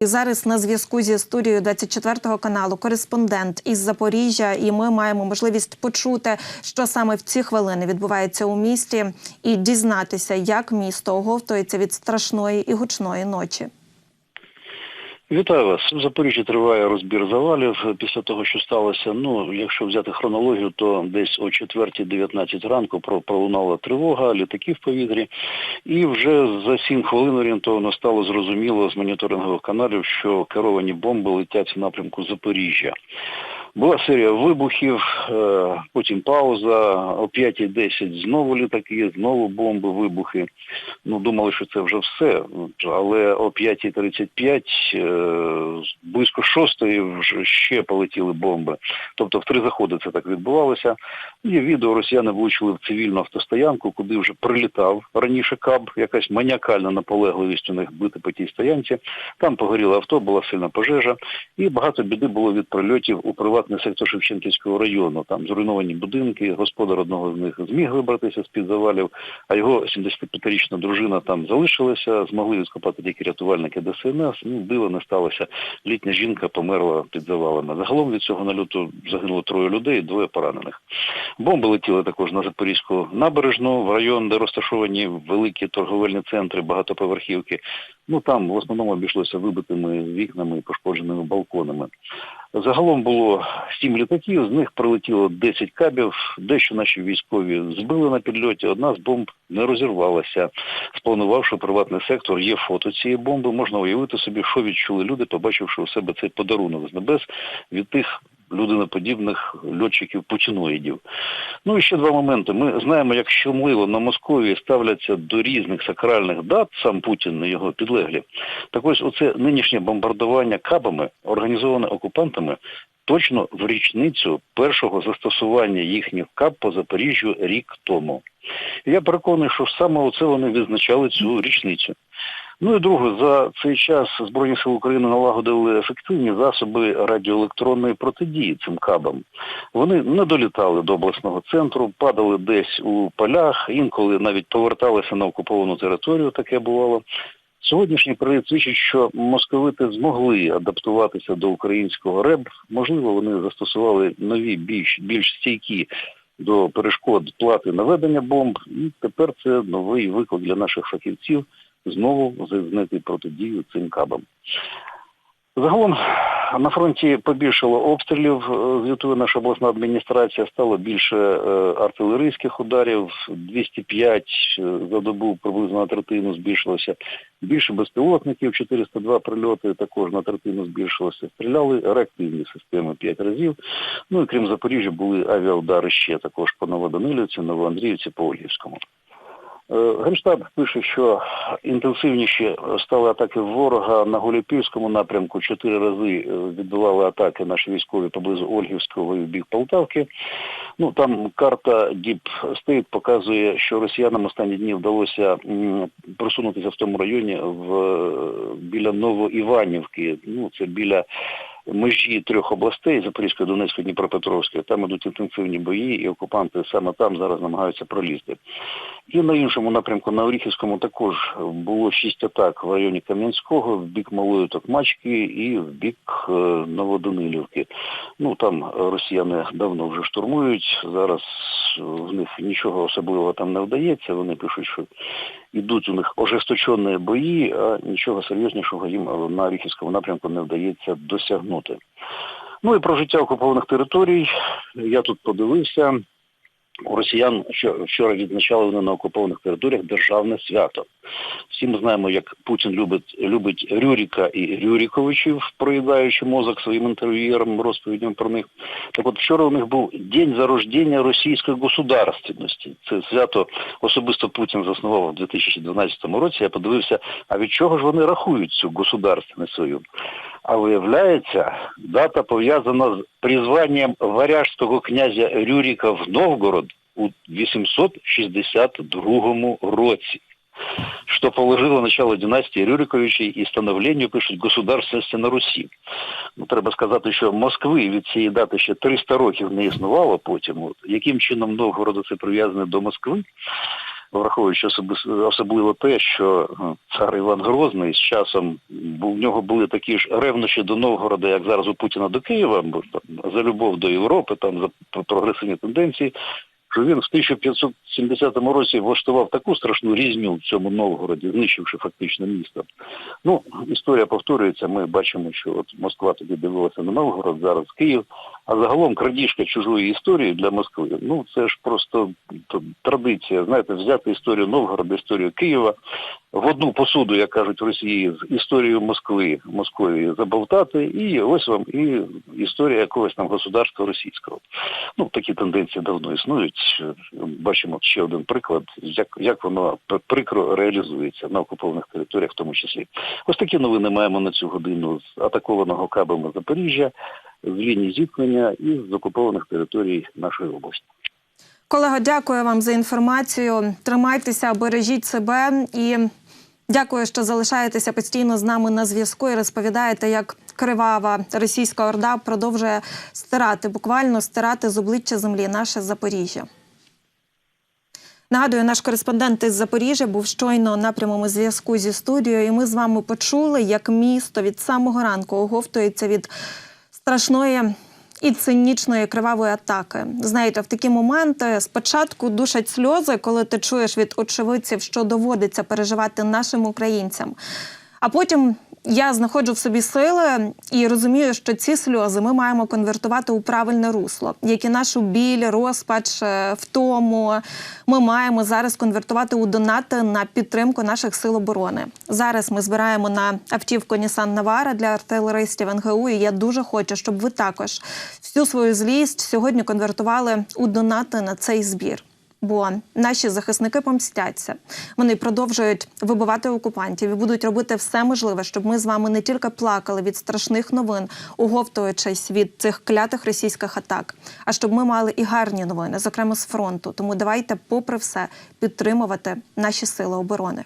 І зараз на зв'язку зі студією 24 каналу кореспондент із Запоріжжя, і ми маємо можливість почути, що саме в ці хвилини відбувається у місті, і дізнатися, як місто оговтується від страшної і гучної ночі. Вітаю вас. В Запоріжжі триває розбір завалів після того, що сталося. Ну, якщо взяти хронологію, то десь о 4.19 ранку пролунала тривога, літаки в повітрі, і вже за 7 хвилин орієнтовно стало зрозуміло з моніторингових каналів, що керовані бомби летять в напрямку Запоріжжя. Була серія вибухів, е, потім пауза, о 5.10 знову літаки, знову бомби, вибухи. Ну, думали, що це вже все, але о 5.35 е, близько шостої вже ще полетіли бомби. Тобто в три заходи це так відбувалося. Є відео, росіяни влучили в цивільну автостоянку, куди вже прилітав раніше каб, якась маніакальна наполегливість у них бити по тій стоянці. Там погоріло авто, була сильна пожежа, і багато біди було від прильотів у приватний сектор Шевченківського району. Там зруйновані будинки, господар одного з них зміг вибратися з-під завалів, а його 75-річна дружина там залишилася, змогли відкопати тільки рятувальники ДСНС. Ну, диво не сталося. Літня жінка померла під завалами. Загалом від цього нальоту загинуло троє людей, двоє поранених. Бомби летіли також на Запорізьку набережну, в район, де розташовані великі торговельні центри, багатоповерхівки. Ну там в основному обійшлося вибитими вікнами і пошкодженими балконами. Загалом було сім літаків, з них прилетіло 10 кабів, дещо наші військові збили на підльоті, одна з бомб не розірвалася. Спланувавши приватний сектор, є фото цієї бомби, можна уявити собі, що відчули люди, побачивши у себе цей подарунок з небес від тих людиноподібних льотчиків путіноїдів. Ну і ще два моменти. Ми знаємо, як щемливо на Московії ставляться до різних сакральних дат, сам Путін і його підлеглі. Так ось оце нинішнє бомбардування кабами, організоване окупантами, точно в річницю першого застосування їхніх каб по Запоріжжю рік тому. Я переконаний, що саме оце вони відзначали цю річницю. Ну і друге, за цей час Збройні сили України налагодили ефективні засоби радіоелектронної протидії цим кабам. Вони не долітали до обласного центру, падали десь у полях, інколи навіть поверталися на окуповану територію, таке бувало. Сьогоднішній привід свідчить, що московити змогли адаптуватися до українського РЕБ. Можливо, вони застосували нові, більш, більш стійкі до перешкод плати наведення бомб. І тепер це новий виклик для наших фахівців знову здійснити протидію цим кабам. Загалом на фронті побільшало обстрілів, е, звітує наша обласна адміністрація, стало більше е, артилерійських ударів, 205 е, за добу приблизно на третину збільшилося. Більше безпілотників, 402 прильоти також на третину збільшилося. Стріляли реактивні системи 5 разів. Ну і крім Запоріжжя були авіаудари ще також по Новоданилівці, Новоандріївці, по Олівському. Е, Генштаб пише, що інтенсивніші стали атаки ворога на Гуліпільському напрямку. Чотири рази е, відбивали атаки наші військові поблизу Ольгівського і в бік Полтавки. Ну там карта Deep State показує, що росіянам останні дні вдалося просунутися в тому районі в біля Новоіванівки. Ну це біля межі трьох областей Запорізької, Донецької, Дніпропетровської. Там ідуть інтенсивні бої, і окупанти саме там зараз намагаються пролізти. І на іншому напрямку, на Оріхівському, також було шість атак в районі Кам'янського, в бік Малої Токмачки і в бік е, Новоданилівки. Ну там росіяни давно вже штурмують. Зараз в них нічого особливого там не вдається. Вони пишуть, що йдуть у них ожесточені бої, а нічого серйознішого їм на Ріхівському напрямку не вдається досягнути. Ну і про життя окупованих територій я тут подивився. У росіян вчора відзначали вони на окупованих територіях державне свято. Всі ми знаємо, як Путін любить любить Рюріка і Рюріковичів, проїдаючи мозок своїм інтерв'юєрам, розповідям про них. Так от вчора у них був день зарождення російської государственності. Це свято особисто Путін заснував у 2012 році. Я подивився, а від чого ж вони рахують цю государственність свою? А виявляється, дата пов'язана з призванням варяжського князя Рюріка в Новгород у 862 році, что положило начало династії Рюриковичей і становленню, пишуть, государственності на Русі. Ну, треба сказати, що Москви від цієї дати ще 300 років не існувало потім. От, яким чином Новгород це прив'язане до Москви? Враховуючи особливо те, що е, цар Іван Грозний з часом в нього були такі ж ревнощі до Новгорода, як зараз у Путіна до Києва, бо за любов до Європи, там за прогресивні тенденції. Що він в 1570 році влаштував таку страшну різню в цьому Новгороді, знищивши фактично місто. Ну, історія повторюється. Ми бачимо, що от Москва тоді дивилася на Новгород, зараз Київ. А загалом крадіжка чужої історії для Москви. Ну це ж просто традиція. Знаєте, взяти історію Новгорода, історію Києва в одну посуду, як кажуть в Росії, з історією Москви, Московії забовтати, і ось вам і історія якогось там государства російського. Ну такі тенденції давно існують. Бачимо ще один приклад, як, як воно прикро реалізується на окупованих територіях, в тому числі. Ось такі новини маємо на цю годину з атакованого кабами Запоріжжя, з лінії зіткнення і з окупованих територій нашої області. Колего, дякую вам за інформацію. Тримайтеся, бережіть себе і дякую, що залишаєтеся постійно з нами на зв'язку і розповідаєте, як кривава російська орда продовжує стирати, буквально стирати з обличчя землі наше Запоріжжя. Нагадую, наш кореспондент із Запоріжжя був щойно на прямому зв'язку зі студією, і ми з вами почули, як місто від самого ранку оговтується від страшної і цинічної кривавої атаки. Знаєте, в такі моменти спочатку душать сльози, коли ти чуєш від очевидців, що доводиться переживати нашим українцям. А потім я знаходжу в собі сили і розумію, що ці сльози ми маємо конвертувати у правильне русло, як і нашу біль, розпач, е, втому. Ми маємо зараз конвертувати у донати на підтримку наших сил оборони. Зараз ми збираємо на автівку Нісан Навара для артилеристів НГУ. І я дуже хочу, щоб ви також всю свою злість сьогодні конвертували у донати на цей збір. Бо наші захисники помстяться. Вони продовжують вибивати окупантів і будуть робити все можливе, щоб ми з вами не тільки плакали від страшних новин, уговтуючись від цих клятих російських атак, а щоб ми мали і гарні новини, зокрема з фронту. Тому давайте, попри все, підтримувати наші сили оборони.